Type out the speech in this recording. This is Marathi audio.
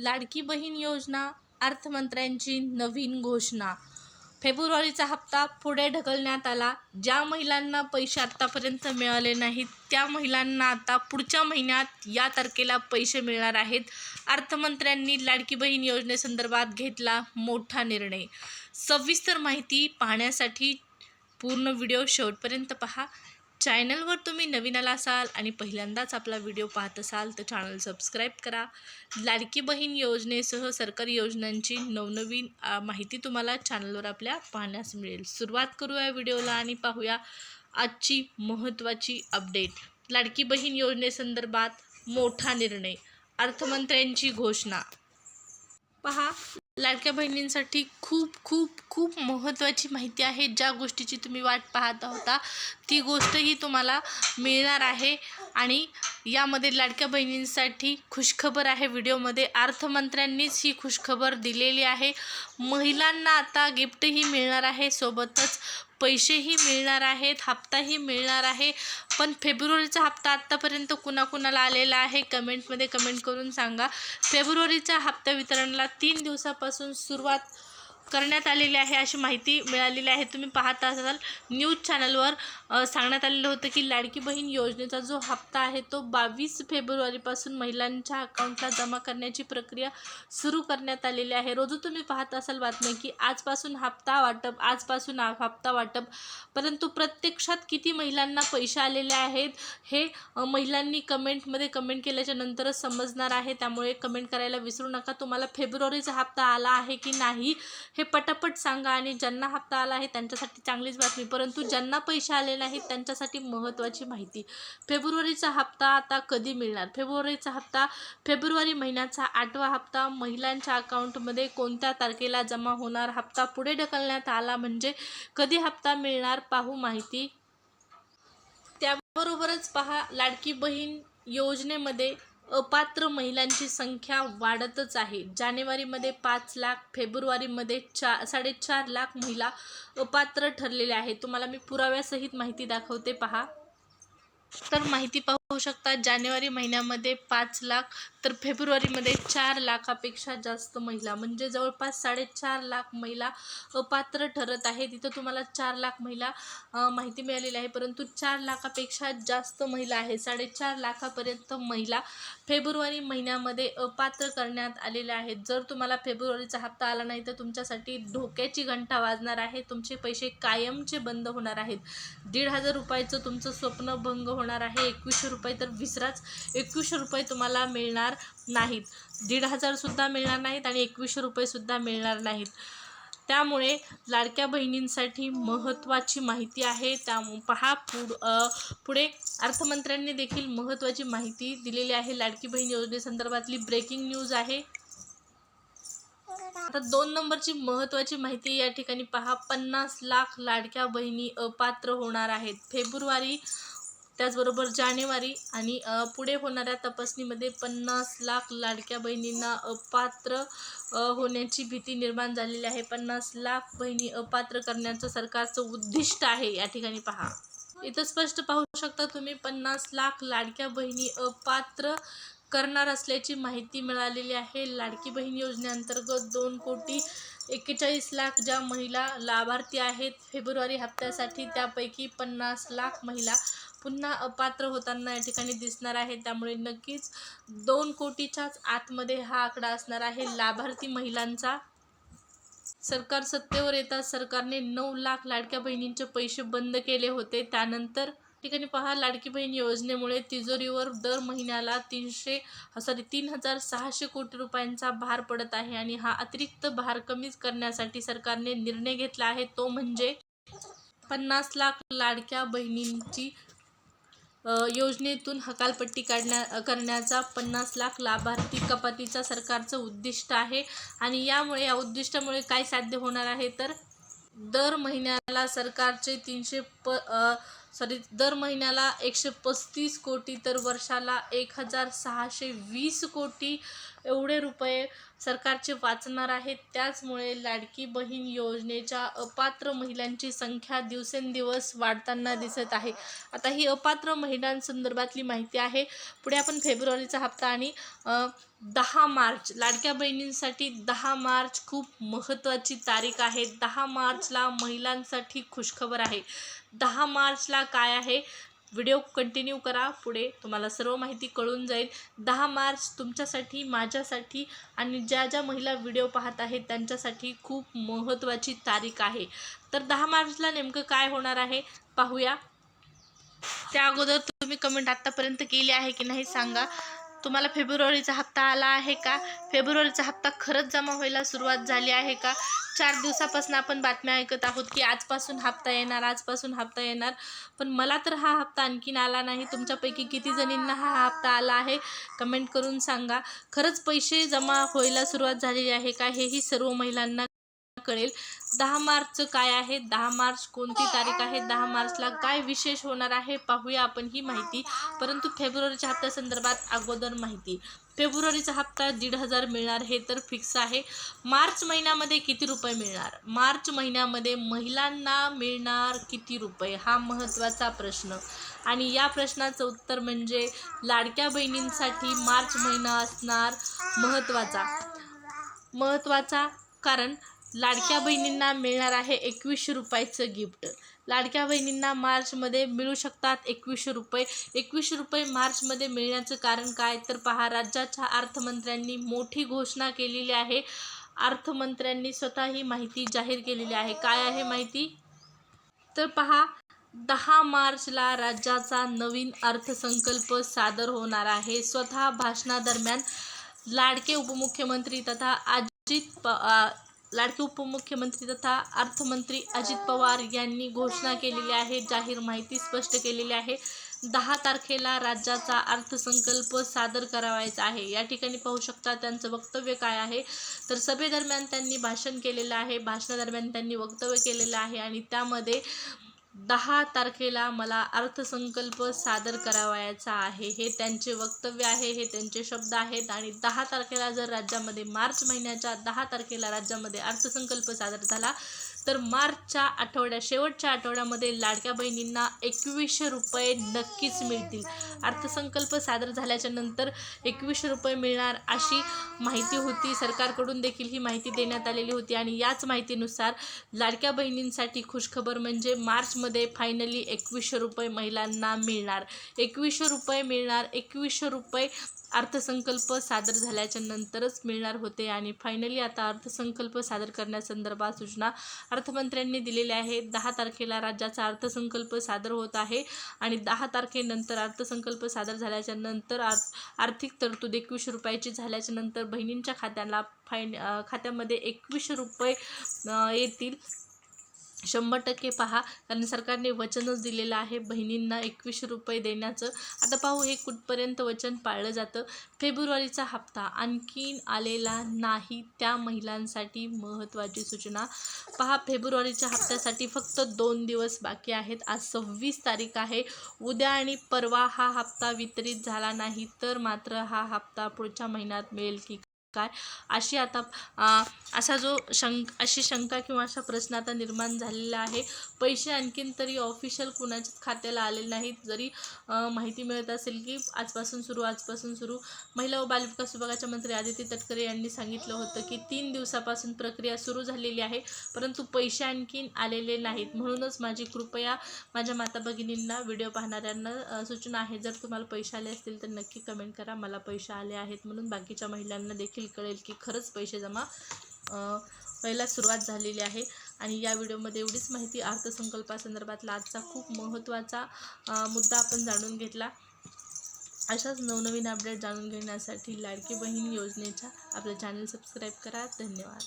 लाडकी बहीण योजना अर्थमंत्र्यांची नवीन घोषणा. फेब्रुवारीचा हप्ता पुढे ढकलण्यात आला. ज्या महिलांना पैसे आत्तापर्यंत मिळाले नाहीत त्या महिलांना आता पुढच्या महिन्यात या तारखेला पैसे मिळणार आहेत. अर्थमंत्र्यांनी लाडकी बहीण योजनेसंदर्भात घेतला मोठा निर्णय. सविस्तर माहिती पाहण्यासाठी पूर्ण व्हिडिओ शेवटपर्यंत पहा. चॅनलवर तुम्ही नवीन आला असाल आणि पहिल्यांदाच आपला व्हिडिओ पाहत असाल तर चॅनल सबस्क्राईब करा. लाडकी बहीण योजनेसह सरकारी योजनांची नवनवीन माहिती तुम्हाला चॅनलवर आपल्या पाहण्यास मिळेल. सुरुवात करूया व्हिडिओला आणि पाहूया आजची महत्त्वाची अपडेट. लाडकी बहीण योजनेसंदर्भात मोठा निर्णय अर्थमंत्र्यांची घोषणा. पहा. लाडक्या बहिणींसाठी खूप खूप खूप महत्त्वाची माहिती आहे. ज्या गोष्टीची तुम्ही वाट पाहत होता ती गोष्टही तुम्हाला मिळणार आहे. आणि यामध्ये लाडक्या बहिणींसाठी खुशखबर आहे. व्हिडिओमध्ये अर्थमंत्र्यांनीच ही खुशखबर दिलेली आहे. महिलांना आता गिफ्टही मिळणार आहे. सोबतच पैसेही मिळणार आहेत हप्ताही मिळणार आहे. पण फेब्रुवारीचा हप्ता आत्तापर्यंत कुणाकुणाला आलेला आहे कमेंटमध्ये कमेंट करून सांगा. फेब्रुवारीच्या हप्ता वितरणाला तीन दिवसापासून सुरुवात करण्यात आलेली आहे अशी माहिती मिळालेली आहे. तुम्ही पाहत असाल न्यूज चॅनलवर. सांगण्यात आलेलं होतं की लाडकी बहीण योजनेचा जो हप्ता आहे तो बावीस फेब्रुवारीपासून महिलांच्या अकाउंटला जमा करण्याची प्रक्रिया सुरू करण्यात आलेली आहे. रोज तुम्ही पाहत असाल बातमी की आजपासून हप्ता वाटप आजपासून हा हप्ता वाटप परंतु प्रत्यक्षात किती महिलांना पैसे आलेले आहेत हे महिलांनी कमेंटमध्ये कमेंट केल्याच्या नंतरच समजणार आहे. त्यामुळे कमेंट करायला विसरू नका. तुम्हाला फेब्रुवारीचा हप्ता आला आहे की नाही हे पटापट सांगा आणि ज्यांना हप्ता आला आहे त्यांच्यासाठी चांगलीच बातमी. परंतु ज्यांना पैसे आले नाहीत त्यांच्यासाठी महत्त्वाची माहिती. फेब्रुवारीचा हप्ता आता कधी मिळणार? फेब्रुवारीचा हप्ता फेब्रुवारी महिन्याचा आठवा हप्ता महिलांच्या अकाउंटमध्ये कोणत्या तारखेला जमा होणार? हप्ता पुढे ढकलण्यात आला म्हणजे कधी हप्ता मिळणार पाहू माहिती. त्याबरोबरच पहा लाडकी बहीण योजनेमध्ये अपात्र महिलांची संख्या वाढतच आहे. जानेवारीमध्ये पाच लाख फेब्रुवारीमध्ये चा साडेचार लाख महिला अपात्र ठरलेल्या आहेत. तुम्हाला मी पुराव्यासहित माहिती दाखवते पहा. तर माहिती पाहू शकता जानेवारी महिन्यामध्ये पाच लाख तर फेब्रुवारीमध्ये चार लाखापेक्षा जास्त महिला म्हणजे जवळपास साडेचार लाख महिला अपात्र ठरत आहे तिथं तुम्हाला चार लाख महिला माहिती मिळालेली आहे परंतु चार लाखापेक्षा जास्त महिला आहे साडेचार लाखापर्यंत महिला फेब्रुवारी महिन्यामध्ये अपात्र करण्यात आलेल्या आहेत. जर तुम्हाला फेब्रुवारीचा हप्ता आला नाही तर तुमच्यासाठी धोक्याची घंटा वाजणार आहे. तुमचे पैसे कायमचे बंद होणार आहेत. दीड हजार रुपयाचं तुमचं स्वप्न भंग होणार आहे. एकवीसशे रुपये तर विसराच. एकवीसशे रुपये तुम्हाला मिळणार नाहीत. दीड हजारसुद्धा मिळणार नाहीत आणि एकवीसशे रुपयेसुद्धा मिळणार नाहीत. त्यामुळे लाडक्या बहिणींसाठी महत्त्वाची माहिती आहे. त्या पहा पुढ पुढे अर्थमंत्र्यांनी देखील महत्त्वाची माहिती दिलेली आहे. लाडकी बहीण योजनेसंदर्भातली ब्रेकिंग न्यूज आहे. आता दोन नंबरची महत्त्वाची माहिती या ठिकाणी पहा. पन्नास लाख लाडक्या बहिणी अपात्र होणार आहेत. फेब्रुवारी त्याचबरोबर जानेवारी आणि पुढे होणाऱ्या तपासणीमध्ये पन्नास लाख लाडक्या बहिणींना अपात्र होण्याची भीती निर्माण झालेली आहे. पन्नास लाख बहिणी अपात्र करण्याचं सरकारचं उद्दिष्ट आहे. या ठिकाणी पहा. इथं स्पष्ट पाहू शकता तुम्ही पन्नास लाख लाडक्या बहिणी अपात्र करणार असल्याची माहिती मिळालेली आहे. लाडकी बहीण योजनेअंतर्गत दोन कोटी एक्केचाळीस लाख ज्या महिला लाभार्थी आहेत फेब्रुवारी हप्त्यासाठी त्यापैकी पन्नास लाख महिला पुन्हा अपात्र होताना या ठिकाणी दिसणार आहे. त्यामुळे नक्कीच दोन कोटीच्याच आतमध्ये हा आकडा असणार आहे लाभार्थी महिलांचा. सरकार सत्तेवर येताच सरकारने नऊ लाख लाडक्या बहिणींचे पैसे बंद केले होते. त्यानंतर ठिकाणी पहा लाडकी बहीण योजनेमुळे तिजोरीवर दर महिन्याला तीनशे सॉरी तीन हजार सहाशे कोटी रुपयांचा भार पडत आहे आणि हा अतिरिक्त भार कमीच करण्यासाठी सरकारने निर्णय घेतला आहे. तो म्हणजे पन्नास लाख लाडक्या बहिणींची योजनेतून हकालपट्टी काढण्या करण्याचा पन्नास लाख लाभार्थी कपातीचा सरकारचं उद्दिष्ट आहे आणि यामुळे या उद्दिष्टामुळे काय साध्य होणार आहे तर दर महिन्याला सरकारचे तीनशे प सॉरी दर महिन्याला एकशे पस्तीस कोटी तर वर्षाला एक हजार सहाशे वीस कोटी एवढे रुपये सरकारचे वाचणार आहेत त्याचमुळे लाडकी बहीण योजनेच्या अपात्र महिलांची संख्या दिवसेंदिवस वाढताना दिसत आहे. आता ही अपात्र महिलांसंदर्भातली माहिती आहे. पुढे आपण फेब्रुवारीचा हप्ता आणि दहा मार्च लाडक्या बहिणींसाठी दहा मार्च खूप महत्त्वाची तारीख आहे. दहा मार्चला महिलांसाठी खुशखबर आहे. दहा मार्चला काय आहे? व्हिडिओ कंटिन्यू करा. पुढे तुम्हाला सर्व माहिती कळून जाईल. दहा मार्च तुमच्यासाठी माझ्यासाठी आणि ज्या ज्या महिला व्हिडिओ पाहत आहेत त्यांच्यासाठी खूप महत्त्वाची तारीख आहे. तर दहा मार्चला नेमकं काय होणार आहे? पाहूया. त्या अगोदर तुम्ही कमेंट आत्तापर्यंत केली आहे की नाही सांगा. तुम्हाला फेब्रुवारीचा हप्ता आला आहे का? फेब्रुवारीचा हप्ता खरंच जमा व्हायला सुरुवात झाली आहे का? चार दिवसापासून आपण बातम्या ऐकत आहोत की आजपासून हप्ता येणार आजपासून हप्ता येणार. पण मला तर हा हप्ता आणखीन आला नाही. तुमच्यापैकी किती जणींना हा हप्ता आला आहे? कमेंट करून सांगा. खरंच पैसे जमा व्हायला सुरुवात झालेली आहे का हेही सर्व महिलांना कळेल. दहा मार्चचं काय आहे? दहा मार्च कोणती तारीख आहे? दहा मार्चला काय विशेष होणार आहे? पाहूया आपण ही माहिती. परंतु फेब्रुवारीच्या हप्त्यासंदर्भात अगोदर माहिती. फेब्रुवारीचा हप्ता दीड हजार मिळणार हे तर फिक्स आहे. मार्च महिन्यामध्ये किती रुपये मिळणार? मार्च महिन्यामध्ये महिलांना मिळणार किती रुपये? हा महत्त्वाचा प्रश्न. आणि या प्रश्नाचं उत्तर म्हणजे लाडक्या बहिणींसाठी मार्च महिना असणार महत्त्वाचा. महत्त्वाचा कारण लाडक्या बहिणींना मिळणार आहे एकवीसशे रुपयाचं गिफ्ट. लाडक्या बहिणींना मार्चमध्ये मिळू शकतात एकवीसशे रुपये. एकवीसशे रुपये मार्चमध्ये मिळण्याचं कारण काय? तर पहा राज्याच्या अर्थमंत्र्यांनी मोठी घोषणा केलेली आहे. अर्थमंत्र्यांनी स्वतः ही माहिती जाहीर केलेली आहे. काय आहे माहिती? तर पहा दहा मार्चला राज्याचा नवीन अर्थसंकल्प सादर होणार आहे. स्वतः भाषणादरम्यान लाडके उपमुख्यमंत्री तथा अजित प लाडके उपमुख्यमंत्री तथा अर्थमंत्री अजित पवार यांनी घोषणा केलेली आहे जाहीर माहिती स्पष्ट केलेली आहे. दहा तारखेला राज्याचा अर्थसंकल्प सादर करावायचा आहे. या ठिकाणी पाहू शकता त्यांचं वक्तव्य काय आहे. तर सभेदरम्यान त्यांनी भाषण केलेलं आहे. भाषणादरम्यान त्यांनी वक्तव्य केलेलं आहे आणि त्यामध्ये दहा तारखेला मला अर्थसंकल्प सादर करावयाचा आहे. हे त्यांचे वक्तव्य आहे हे त्यांचे शब्द आहेत आणि दहा तारखेला जर राज्यामध्ये मार्च महिन्याच्या दहा तारखेला राज्यामध्ये अर्थसंकल्प सादर झाला तर मार्चच्या आठवड्या शेवटच्या आठवड्यामध्ये लाडक्या बहिणींना एकवीसशे रुपये नक्कीच मिळतील. अर्थसंकल्प सादर झाल्याच्यानंतर एकवीसशे रुपये मिळणार अशी माहिती होती. सरकारकडून देखील ही माहिती देण्यात आलेली होती आणि याच माहितीनुसार लाडक्या बहिणींसाठी खुशखबर म्हणजे मार्चमध्ये फायनली एकवीसशे रुपये महिलांना मिळणार. एकवीसशे रुपये मिळणार एकवीसशे रुपये अर्थसंकल्प सादर झाल्याच्या नंतरच मिळणार होते आणि फायनली आता अर्थसंकल्प सादर करण्यासंदर्भात सूचना अर्थमंत्र्यांनी दिलेल्या आहेत. दहा तारखेला राज्याचा अर्थसंकल्प सादर होत आहे आणि दहा तारखेनंतर अर्थसंकल्प सादर झाल्याच्यानंतर आर्थिक तरतूद एकवीसशे रुपयाची झाल्याच्यानंतर बहिणींच्या खात्याला फायन खात्यामध्ये एकवीसशे रुपये येतील. शंभर टक्के पहा. कारण सरकारने वचनच दिलेलं आहे. बहिणींना एकवीसशे रुपये देण्याचं. आता पाहू हे कुठपर्यंत वचन पाळलं जातं. फेब्रुवारीचा हप्ता आणखीन आलेला नाही. त्या महिलांसाठी महत्त्वाची सूचना. पहा फेब्रुवारीच्या हप्त्यासाठी फक्त दोन दिवस बाकी आहेत. आज सव्वीस तारीख आहे. उद्या आणि परवा हा हप्ता वितरित झाला नाही. तर मात्र हा हप्ता पुढच्या महिन्यात मिळेल की काय अशी आता असा जो शंक अशी शंका किंवा असा प्रश्न आता निर्माण झालेला आहे. पैसे आणखीन तरी ऑफिशियल कुणाच्याच खात्याला आलेले नाहीत. जरी माहिती मिळत असेल की आजपासून सुरू आजपासून सुरू. महिला व बालविकास विभागाच्या मंत्री आदिती तटकरे यांनी सांगितलं होतं की तीन दिवसापासून प्रक्रिया सुरू झालेली आहे परंतु पैसे आणखीन आलेले नाहीत. म्हणूनच माझी कृपया माझ्या माता भगिनींना व्हिडिओ पाहणाऱ्यांना सूचना आहे. जर तुम्हाला पैसे आले असतील तर नक्की कमेंट करा. मला पैसे आले आहेत म्हणून बाकीच्या महिलांना देखील कळेल की खरंच पैसे जमा व्हायला सुरुवात झालेली आहे. आणि या व्हिडिओमध्ये एवढीच माहिती अर्थसंकल्पासंदर्भातला आजचा खूप महत्त्वाचा मुद्दा आपण जाणून घेतला. अशाच नवनवीन अपडेट जाणून घेण्यासाठी लाडकी बहीण योजनेच्या आपलं चॅनल सबस्क्राईब करा. धन्यवाद.